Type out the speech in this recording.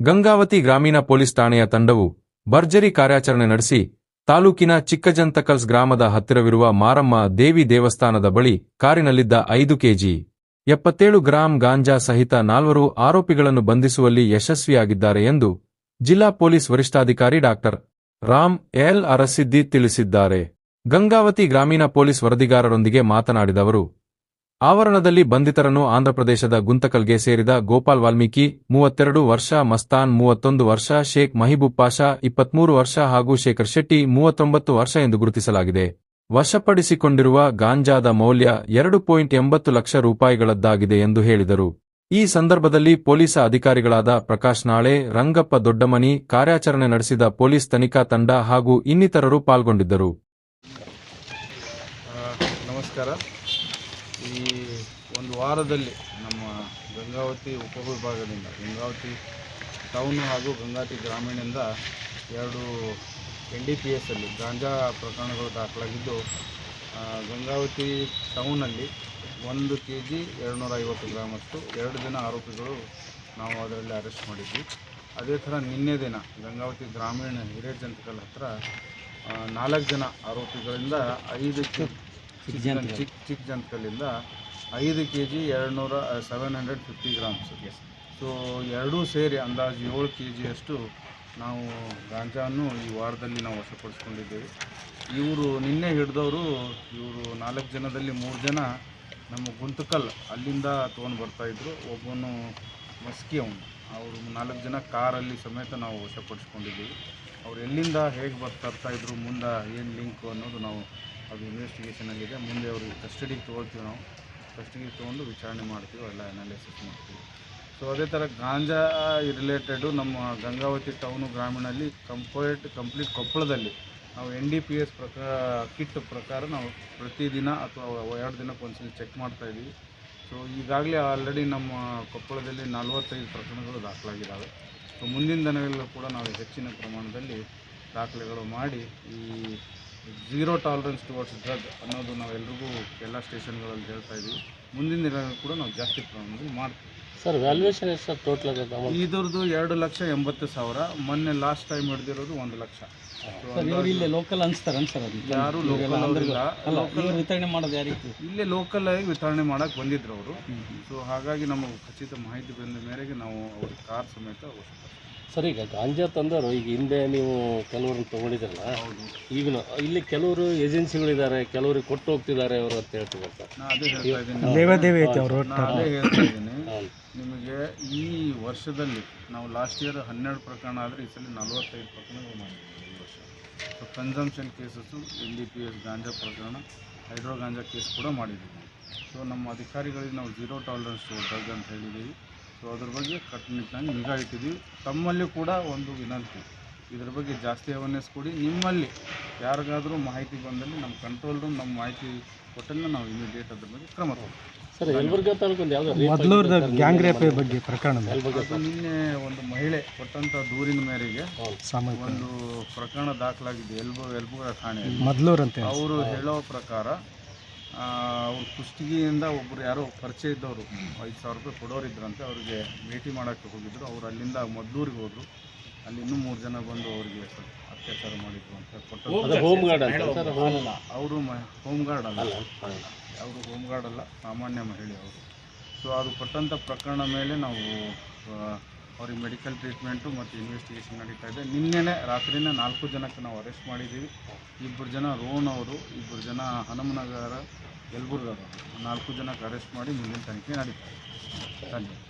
ಗಂಗಾವತಿ ಗ್ರಾಮೀಣ ಪೊಲೀಸ್ ಠಾಣೆಯ ತಂಡವು ಭರ್ಜರಿ ಕಾರ್ಯಾಚರಣೆ ನಡೆಸಿ ತಾಲೂಕಿನ ಚಿಕ್ಕಜಂತಕಲ್ಸ್ ಗ್ರಾಮದ ಹತ್ತಿರವಿರುವ ಮಾರಮ್ಮ ದೇವಿ ದೇವಸ್ಥಾನದ ಬಳಿ ಕಾರಿನಲ್ಲಿದ್ದ ಐದು ಕೆಜಿ ಎಪ್ಪತ್ತೇಳು ಗ್ರಾಂ ಗಾಂಜಾ ಸಹಿತ ನಾಲ್ವರು ಆರೋಪಿಗಳನ್ನು ಬಂಧಿಸುವಲ್ಲಿ ಯಶಸ್ವಿಯಾಗಿದ್ದಾರೆ ಎಂದು ಜಿಲ್ಲಾ ಪೊಲೀಸ್ ವರಿಷ್ಠಾಧಿಕಾರಿ ಡಾಕ್ಟರ್ ರಾಮ್ ಎಲ್ ಅರಸಿದ್ದಿ ತಿಳಿಸಿದ್ದಾರೆ. ಗಂಗಾವತಿ ಗ್ರಾಮೀಣ ಪೊಲೀಸ್ ವರದಿಗಾರರೊಂದಿಗೆ ಮಾತನಾಡಿದ ಅವರು ಆವರಣದಲ್ಲಿ ಬಂಧಿತರನ್ನು ಆಂಧ್ರಪ್ರದೇಶದ ಗುಂತಕಲ್ಗೆ ಸೇರಿದ ಗೋಪಾಲ್ ವಾಲ್ಮೀಕಿ, ಮೂವತ್ತೆರಡು ವರ್ಷ, ಮಸ್ತಾನ್ ಮೂವತ್ತೊಂದು ವರ್ಷ, ಶೇಖ್ ಮಹಿಬೂಬ್ ಪಾಷಾ ಇಪ್ಪತ್ಮೂರು ವರ್ಷ ಹಾಗೂ ಶೇಖರ್ ಶೆಟ್ಟಿ ಮೂವತ್ತೊಂಬತ್ತು ವರ್ಷ ಎಂದು ಗುರುತಿಸಲಾಗಿದೆ. ವಶಪಡಿಸಿಕೊಂಡಿರುವ ಗಾಂಜಾದ ಮೌಲ್ಯ ಎರಡು ಪಾಯಿಂಟ್ ಎಂಬತ್ತು ಲಕ್ಷ ರೂಪಾಯಿಗಳದ್ದಾಗಿದೆ ಎಂದು ಹೇಳಿದರು. ಈ ಸಂದರ್ಭದಲ್ಲಿ ಪೊಲೀಸ ಅಧಿಕಾರಿಗಳಾದ ಪ್ರಕಾಶ್ ನಾಳೆ, ರಂಗಪ್ಪ ದೊಡ್ಡಮನಿ, ಕಾರ್ಯಾಚರಣೆ ನಡೆಸಿದ ಪೊಲೀಸ್ ತನಿಖಾ ತಂಡ ಹಾಗೂ ಇನ್ನಿತರರು ಪಾಲ್ಗೊಂಡಿದ್ದರು. ನಮಸ್ಕಾರ. ಈ ಒಂದು ವಾರದಲ್ಲಿ ನಮ್ಮ ಗಂಗಾವತಿ ಉಪವಿಭಾಗದಿಂದ, ಗಂಗಾವತಿ ಟೌನು ಹಾಗೂ ಗಂಗಾವತಿ ಗ್ರಾಮೀಣದಿಂದ ಎರಡು ಎನ್ ಡಿ ಪಿ ಎಸ್ಸಲ್ಲಿ ಗಾಂಜಾ ಪ್ರಕರಣಗಳು ದಾಖಲಾಗಿದ್ದು ಗಂಗಾವತಿ ಟೌನಲ್ಲಿ ಒಂದು ಕೆ ಜಿ ಎರಡುನೂರ ಐವತ್ತು ಗ್ರಾಮಷ್ಟು ಎರಡು ಜನ ಆರೋಪಿಗಳು ನಾವು ಅದರಲ್ಲಿ ಅರೆಸ್ಟ್ ಮಾಡಿದ್ವಿ. ಅದೇ ಥರ ನಿನ್ನೆ ದಿನ ಗಂಗಾವತಿ ಗ್ರಾಮೀಣ ಹಿರೇಜಂತಕಲ್ ಹತ್ರ ನಾಲ್ಕು ಜನ ಆರೋಪಿಗಳಿಂದ ಐದು ಕೆ ಚಿಕ್ಕ ಚಿಕ್ಕ ಜಂತಕಲ್ಲಿಂದ ಐದು ಕೆ ಜಿ ಎರಡುನೂರ seven hundred fifty grams so ಎರಡೂ ಸೇರಿ ಅಂದಾಜು ಏಳು ಕೆ ಜಿಯಷ್ಟು ನಾವು ಗಾಂಜಾವನ್ನು ಈ ವಾರದಲ್ಲಿ ನಾವು ವಶಪಡಿಸ್ಕೊಂಡಿದ್ದೇವೆ. ಇವರು ನಿನ್ನೆ ಹಿಡಿದವರು, ಇವರು ನಾಲ್ಕು ಜನದಲ್ಲಿ ಮೂರು ಜನ ನಮ್ಮ ಗುಂತಕಲ್ ಅಲ್ಲಿಂದ ತೊಗೊಂಡು ಬರ್ತಾಯಿದ್ರು ಒಬ್ಬನು ಮಸ್ಕಿ ಅವನು. ಅವರು ನಾಲ್ಕು ಜನ ಕಾರಲ್ಲಿ ಸಮೇತ ನಾವು ವಶಪಡಿಸ್ಕೊಂಡಿದ್ದೀವಿ. ಅವ್ರು ಎಲ್ಲಿಂದ ಹೇಗೆ ಬರ್ತಾ ಇದ್ರು, ಮುಂದೆ ಏನು ಲಿಂಕು ಅನ್ನೋದು ನಾವು ಅದು ಇನ್ವೆಸ್ಟಿಗೇಷನಲ್ಲಿದೆ ಮುಂದೆ ಅವರು ಕಸ್ಟಡಿಗೆ ತೊಗೊಳ್ತೀವಿ ನಾವು. ಕಸ್ಟಡಿಗೆ ತೊಗೊಂಡು ವಿಚಾರಣೆ ಮಾಡ್ತೀವಿ, ಎಲ್ಲ ಅನಾಲಿಸಿಸ್ ಮಾಡ್ತೀವಿ. ಸೊ ಅದೇ ಥರ ಗಾಂಜಾ ರಿಲೇಟೆಡು ನಮ್ಮ ಗಂಗಾವತಿ ಟೌನು ಗ್ರಾಮೀಣಲ್ಲಿ ಕಂಪ್ಲೀಟ್ ಕಂಪ್ಲೀಟ್ ಕೊಪ್ಪಳದಲ್ಲಿ ನಾವು ಎನ್ ಡಿ ಪಿ ಎಸ್ ಪ್ರಕಾರ ಕಿಟ್ ಪ್ರಕಾರ ನಾವು ಪ್ರತಿದಿನ ಅಥವಾ ಎರಡು ದಿನಕ್ಕೆ ಒಂದ್ಸಲ ಚೆಕ್ ಮಾಡ್ತಾ ಇದ್ದೀವಿ. ಸೊ ಈಗಾಗಲೇ ಆಲ್ರೆಡಿ ನಮ್ಮ ಕೊಪ್ಪಳದಲ್ಲಿ ನಲವತ್ತೈದು ಪ್ರಕರಣಗಳು ದಾಖಲಾಗಿದ್ದಾವೆ. ಸೊ ಮುಂದಿನ ದಿನಗಳಲ್ಲೂ ಕೂಡ ನಾವು ಹೆಚ್ಚಿನ ಪ್ರಮಾಣದಲ್ಲಿ ದಾಖಲೆಗಳು ಮಾಡಿ ಈ ಝೀರೋ ಟಾಲರೆನ್ಸ್ ಟುವರ್ಡ್ಸ್ ಡ್ರಗ್ ಅನ್ನೋದು ನಾವೆಲ್ರಿಗೂ ಎಲ್ಲ ಸ್ಟೇಷನ್ಗಳಲ್ಲಿ ಹೇಳ್ತಾ ಇದ್ದೀವಿ. ಮುಂದಿನ ದಿನಗಳಲ್ಲಿ ಕೂಡ ನಾವು ಜಾಸ್ತಿ ಪ್ರಮಾಣದಲ್ಲಿ ಮಾಡ್ತೀವಿ. ಸರ್ ವ್ಯಾಲ್ಯೂಯೇಷನ್ ಎಷ್ಟು ಸರ್ ಟೋಟಲ್ ಅಮೌಂಟ್ ಇದ್ರದ್ದು ಎರಡು ಲಕ್ಷ ಎಂಬತ್ತು ಸಾವಿರ. ಮೊನ್ನೆ ಲಾಸ್ಟ್ ಟೈಮ್ ಹಿಡಿದಿರೋದು ಒಂದು ಲಕ್ಷ. ಸರ್ ಇವ್ರು ಇಲ್ಲೇ ಲೋಕಲ್ ಅನ್ಸ್ತಾರ ಸರ್ ಅದು ಯಾರು ಲೋಕಲ್ ಅವರಿಲ್ಲ ಲೋಕಲ್ ವಿತರಣೆ ಮಾಡೋದು ಯಾವ ರೀತಿ ಇಲ್ಲೇ ಲೋಕಲ್ ಆಗಿ ವಿತರಣೆ ಮಾಡಕ್ ಬಂದಿದ್ರು ಅವರು. ಸೊ ಹಾಗಾಗಿ ನಮಗೆ ಖಚಿತ ಮಾಹಿತಿ ಬಂದ ಮೇರೆಗೆ ನಾವು ಅವ್ರ ಕಾರ್ ಸಮೇತ ವಶಪಡಿಸಿದ್ವಿ. ಸರ್ ಈಗ ಗಾಂಜಾ ತಂದವರು ಈಗ ಹಿಂದೆ ನೀವು ಕೆಲವ್ರನ್ನ ತೊಗೊಂಡಿದ್ರಲ್ಲ ಹೌದು ಈಗ ಇಲ್ಲಿ ಕೆಲವರು ಏಜೆನ್ಸಿಗಳಿದ್ದಾರೆ ಕೆಲವ್ರಿಗೆ ಕೊಟ್ಟು ಹೋಗ್ತಿದ್ದಾರೆ ಅವರು ಅಂತ ಹೇಳ್ತಿದ್ದಾರೆ ಸರ್. ನಾ ಅದೇ ಹೇಳ್ತಾ ಇದ್ದೀನಿ. ಅವರು ನಾ ಅದೇ ಹೇಳ್ತಾ ಇದ್ದೀನಿ. ನಿಮಗೆ ಈ ವರ್ಷದಲ್ಲಿ ನಾವು ಲಾಸ್ಟ್ ಇಯರ್ ಹನ್ನೆರಡು ಪ್ರಕರಣ ಆದರೆ ಈ ಸಲ ನಲವತ್ತೈದು ಪ್ರಕರಣಗಳು ಮಾಡಿದ್ದೀವಿ ಈ ವರ್ಷ. So consumption cases N D P S ganja ಪ್ರಕರಣ ಹೈಡ್ರೋ ಗಾಂಜಾ ಕೇಸ್ ಕೂಡ ಮಾಡಿದ್ದೀವಿ. ಸೊ ನಮ್ಮ ಅಧಿಕಾರಿಗಳಿಗೆ ನಾವು ಝೀರೋ ಟಾಲರೆನ್ಸ್ ಡ್ರಗ್ ಅಂತ ಹೇಳಿದ್ದೀವಿ. ಸೊ ಅದ್ರ ಬಗ್ಗೆ ಕಟ್ಟುನಿಟ್ಟಾಗಿ ನಿಗಾ ಇಟ್ಟಿದ್ದೀವಿ ತಮ್ಮಲ್ಲಿ ಕೂಡ ಒಂದು ವಿನಂತಿ. ಇದ್ರ ಬಗ್ಗೆ ಜಾಸ್ತಿ ಅವೇರ್ನೆಸ್ ಕೊಡಿ. ನಿಮ್ಮಲ್ಲಿ ಯಾರಿಗಾದರೂ ಮಾಹಿತಿ ಬಂದಲ್ಲಿ ನಮ್ಮ ಕಂಟ್ರೋಲ್ ರೂಮ್ ನಮ್ಮ ಮಾಹಿತಿ ಕೊಟ್ಟನ್ನು ನಾವು ಇಮಿಡಿಯೇಟ್ ಅದ್ರ ಬಗ್ಗೆ ಕ್ರಮ ತಗೊಳ್ತೀವಿ ಸರ್ ಯಲಬುರ್ಗಾ ತಾಲೂಕು ಒಂದು ಯಾವ್ದು ಮೊದಲೂರ್ದ ಗ್ಯಾಂಗ್ ರೇಪ್ ಬಗ್ಗೆ ಪ್ರಕರಣ ಅದು ನಿನ್ನೆ ಒಂದು ಮಹಿಳೆ ಕೊಟ್ಟಂಥ ದೂರಿನ ಮೇರೆಗೆ ಒಂದು ಪ್ರಕರಣ ದಾಖಲಾಗಿದೆ. ಎಲ್ಬು ಎಲ್ಬುಗಳ ಠಾಣೆ ಮೊದಲೂರ್ ಅಂತ ಅವರು ಹೇಳೋ ಪ್ರಕಾರ ಅವ್ರು ಕುಷ್ಟಗಿಯಿಂದ ಒಬ್ಬರು ಯಾರೋ ಪರಿಚಯ ಇದ್ದವರು ಐದು ಸಾವಿರ ರೂಪಾಯಿ ಕೊಡೋರಿದ್ರಂತೆ ಅವರಿಗೆ ಭೇಟಿ ಮಾಡೋಕ್ಕೆ ಹೋಗಿದ್ರು. ಅವ್ರು ಅಲ್ಲಿಂದ ಮದ್ದೂರಿಗೆ ಹೋದರು. ಅಲ್ಲಿ ಇನ್ನೂ ಮೂರು ಜನ ಬಂದು ಅವರಿಗೆ ಅತ್ಯಾಚಾರ ಮಾಡಿದ್ರು ಅಂತ ಅದು ಕೊಟ್ಟು ಹೋಮ್ ಅವರು ಹೋಮ್ ಗಾರ್ಡ್ ಅಲ್ಲ. ಅವರು ಹೋಮ್ ಗಾರ್ಡ್ ಅಲ್ಲ ಸಾಮಾನ್ಯ ಮಹಿಳೆ ಅವರು. ಸೊ ಅದು ಕೊಟ್ಟಂಥ ಪ್ರಕರಣ ಮೇಲೆ ನಾವು ಅವ್ರಿಗೆ ಮೆಡಿಕಲ್ ಟ್ರೀಟ್ಮೆಂಟು ಮತ್ತು ಇನ್ವೆಸ್ಟಿಗೇಷನ್ ನಡೀತಾ ಇದೆ. ನಿನ್ನೆನೇ ರಾತ್ರಿನೇ ನಾಲ್ಕು ಜನಕ್ಕೆ ನಾವು ಅರೆಸ್ಟ್ ಮಾಡಿದ್ದೀವಿ. ಇಬ್ಬರು ಜನ ರೋನ್ ಅವರು, ಇಬ್ಬರು ಜನ ಹನುಮನಗರ ಯಲಬುರ್ಗ ನಾಲ್ಕು ಜನಕ್ಕೆ ಅರೆಸ್ಟ್ ಮಾಡಿ ಮುಂದಿನ ತನಿಖೆ ನಡೀತಾ ಇದೆ. ಧನ್ಯವಾದ.